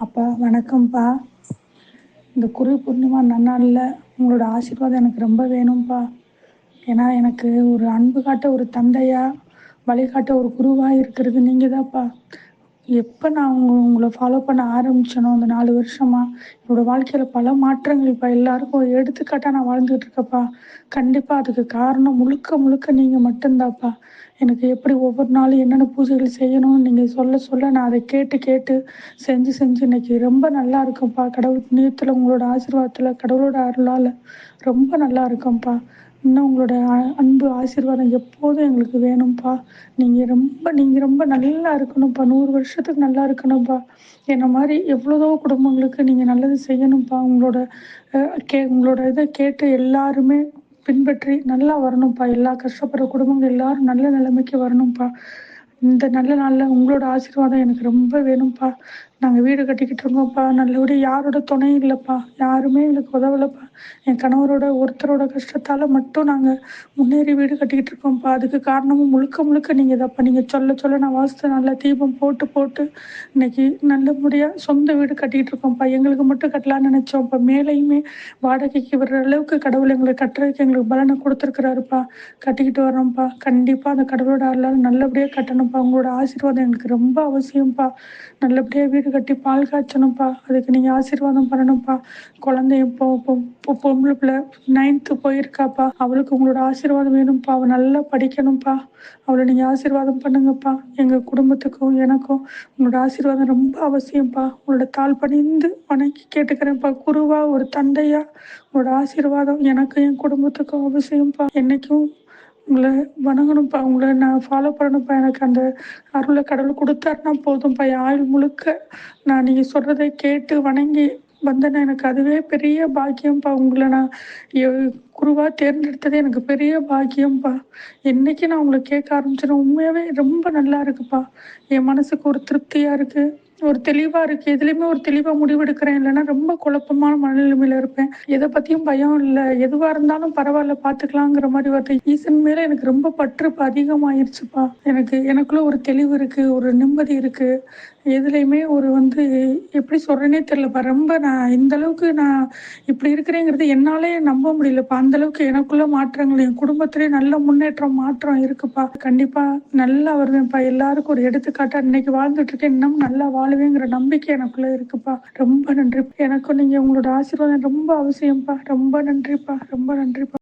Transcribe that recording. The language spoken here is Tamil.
அப்பா வணக்கம்ப்பா. இந்த குரு பூர்ணிமா நன்னாளில் உங்களோட ஆசீர்வாதம் எனக்கு ரொம்ப வேணும்ப்பா ஏன்னா எனக்கு ஒரு அன்பு காட்ட ஒரு தந்தையா வழிகாட்ட ஒரு குருவாக இருக்கிறது நீங்கள் தான்ப்பா எப்போ நான் உங்களை ஃபாலோ பண்ண ஆரம்பிச்சேனோ அந்த நாலு வருஷமாக என்னோடய வாழ்க்கையில் பல மாற்றங்கள் இப்போ எல்லாருக்கும் எடுத்துக்காட்டாக நான் வாழ்ந்துகிட்டு இருக்கேன்ப்பா கண்டிப்பாக அதுக்கு காரணம் முழுக்க முழுக்க நீங்கள் மட்டும்தான்ப்பா. எனக்கு எப்படி ஒவ்வொரு நாளும் என்னென்ன பூஜைகள் செய்யணும்னு நீங்கள் சொல்ல சொல்ல நான் அதை கேட்டு கேட்டு செஞ்சு செஞ்சு இன்னைக்கு ரொம்ப நல்லா இருக்கும்ப்பா கடவுள் புண்ணியத்தில் உங்களோட ஆசீர்வாதத்தில் கடவுளோட அருளால் ரொம்ப நல்லா இருக்கும்ப்பா இன்னும் உங்களோட அன்பு ஆசீர்வாதம் எப்போதும் எங்களுக்கு வேணும்ப்பா நீங்கள் ரொம்ப நீங்கள் ரொம்ப நல்லா இருக்கணும்ப்பா நூறு வருஷத்துக்கு நல்லா இருக்கணும்ப்பா என்ன மாதிரி எவ்வளோதோ குடும்பங்களுக்கு நீங்கள் நல்லது செய்யணும்ப்பா உங்களோட கே உங்களோட இதை கேட்டு எல்லாருமே பின்பற்றி நல்லா வரணும்ப்பா எல்லா கஷ்டப்படுற குடும்பங்கள் எல்லாரும் நல்ல நிலைமைக்கு வரணும்ப்பா இந்த நல்ல நாளில் உங்களோட ஆசீர்வாதம் எனக்கு ரொம்ப வேணும்ப்பா நாங்கள் வீடு கட்டிக்கிட்டு இருக்கோம்ப்பா நல்லபடியாக யாரோட துணையும் இல்லைப்பா. யாருமே எங்களுக்கு உதவலைப்பா. என் கணவரோட ஒருத்தரோட கஷ்டத்தால் மட்டும் நாங்கள் முன்னேறி வீடு கட்டிக்கிட்டு இருக்கோம்ப்பா. அதுக்கு காரணமும் முழுக்க முழுக்க நீங்கள் தான்ப்பா. நீங்கள் சொல்ல சொல்ல நான் வாசித்து நல்ல தீபம் போட்டு போட்டு இன்னைக்கு நல்லபடியாக சொந்த வீடு கட்டிக்கிட்டு இருக்கோம்ப்பா. எங்களுக்கு மட்டும் கட்டலான்னு நினச்சோம்ப்பா. மேலேயுமே வாடகைக்கு வர்ற அளவுக்கு கடவுள் எங்களுக்கு கட்டுறதுக்கு எங்களுக்கு பலனை கொடுத்துருக்குறாருப்பா. கட்டிக்கிட்டு வரோம்ப்பா கண்டிப்பாக அந்த கடவுளோட அருளால் நல்லபடியாக கட்டணும்ப்பா. உங்களோட ஆசீர்வாதம் எங்களுக்கு ரொம்ப அவசியம்ப்பா. நல்லபடியாக வீடு கட்டி பால் காய்ச்சணும்ப்பா. அதுக்கு நீங்கள் ஆசீர்வாதம் பண்ணணும்ப்பா. குழந்தை இப்போ இப்போ இப்போ பொம்பளை பிள்ளை நைன்த்து போயிருக்காப்பா. அவளுக்கு உங்களோட ஆசீர்வாதம் வேணும்ப்பா. அவள் நல்லா படிக்கணும்ப்பா. அவளை நீங்கள் ஆசீர்வாதம் பண்ணுங்கப்பா. எங்கள் குடும்பத்துக்கும் எனக்கும் உங்களோட ஆசீர்வாதம் ரொம்ப அவசியம்ப்பா. உங்களோட தாழ் பணிந்து வணங்கி கேட்டுக்கிறேன்ப்பா. குருவா ஒரு தந்தையா உங்களோட ஆசீர்வாதம் எனக்கும் என் குடும்பத்துக்கும் அவசியம்ப்பா. என்னைக்கும் உங்களை வணங்கணும்ப்பா. உங்களை நான் ஃபாலோ பண்ணணும்ப்பா. எனக்கு அந்த அருளை கடவுள் கொடுத்தாருன்னா போதும்ப்பா என் ஆயுள் முழுக்க நான் நீங்கள் சொல்கிறத கேட்டு வணங்கி வந்தேன்னா எனக்கு அதுவே பெரிய பாக்கியம்ப்பா. உங்களை நான் எ- குருவா தேர்ந்தெடுத்தது எனக்கு பெரிய பாக்கியம்ப்பா. என்னைக்கு நான் உங்களை கேட்க ஆரம்பிச்சேன்னா உண்மையாகவே ரொம்ப நல்லா இருக்குப்பா. என் மனசுக்கு ஒரு திருப்தியாக இருக்குது ஒரு தெளிவாக இருக்குது எதுலேயுமே ஒரு தெளிவாக முடிவெடுக்கிறேன். இல்லைன்னா ரொம்ப குழப்பமான மனநிலைமையில் இருப்பேன். எதை பற்றியும் பயம் இல்லை. எதுவாக இருந்தாலும் பரவாயில்ல பார்த்துக்கலாங்கிற மாதிரி வருது ஈசன் மேலே எனக்கு ரொம்ப பற்று இப்போ அதிகமாயிருச்சுப்பா. எனக்கு எனக்குள்ள ஒரு தெளிவு இருக்குது ஒரு நிம்மதி இருக்குது எதுலேயுமே ஒரு வந்து எப்படி சொல்கிறேனே தெரிலப்பா ரொம்ப நான் இந்த அளவுக்கு நான் இப்படி இருக்கிறேங்கிறது என்னாலே நம்ப முடியலப்பா. அந்த அளவுக்கு எனக்குள்ள மாற்றங்கள் என் குடும்பத்திலே நல்ல முன்னேற்றம் மாற்றம் இருக்குப்பா. கண்டிப்பாக நல்லா வருவேன்ப்பா. எல்லாருக்கும் ஒரு எடுத்துக்காட்டா இன்னைக்கு வாழ்ந்துட்டு இருக்கேன் இன்னும் நல்லா வாழுவேங்கிற நம்பிக்கை எனக்குள்ள இருக்குப்பா. ரொம்ப நன்றிப்பா. எனக்கும் நீங்க உங்களோட ஆசீர்வாதம் ரொம்ப அவசியம்ப்பா ரொம்ப நன்றிப்பா. ரொம்ப நன்றிப்பா.